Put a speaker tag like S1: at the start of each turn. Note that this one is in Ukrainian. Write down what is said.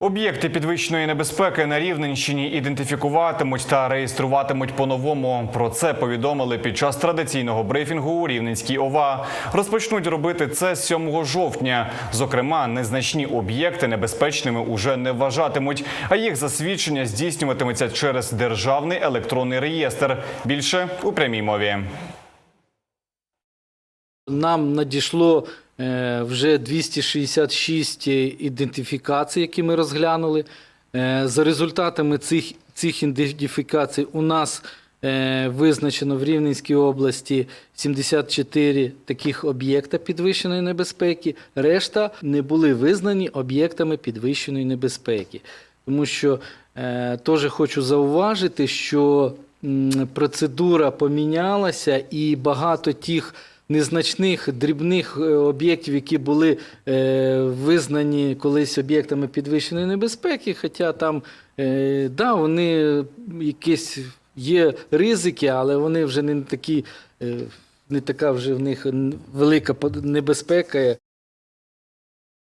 S1: Об'єкти підвищеної небезпеки на Рівненщині ідентифікуватимуть та реєструватимуть по-новому. Про це повідомили під час традиційного брифінгу у Рівненській ОВА. Розпочнуть робити це 7 жовтня. Зокрема, незначні об'єкти небезпечними уже не вважатимуть, а їх засвідчення здійснюватиметься через державний електронний реєстр. Більше у прямій мові.
S2: Нам надійшло вже 266 ідентифікацій, які ми розглянули. Е, За результатами цих, цих ідентифікацій у нас е, визначено в Рівненській області 74 таких об'єкта підвищеної небезпеки. Решта не були визнані об'єктами підвищеної небезпеки. Тому що е, теж хочу зауважити, що процедура помінялася і багато тих незначних дрібних е, об'єктів, які були е, визнані колись об'єктами підвищеної небезпеки, хоча там е, да, вони якісь є ризики, але вони вже не такі, не така вже в них велика небезпека.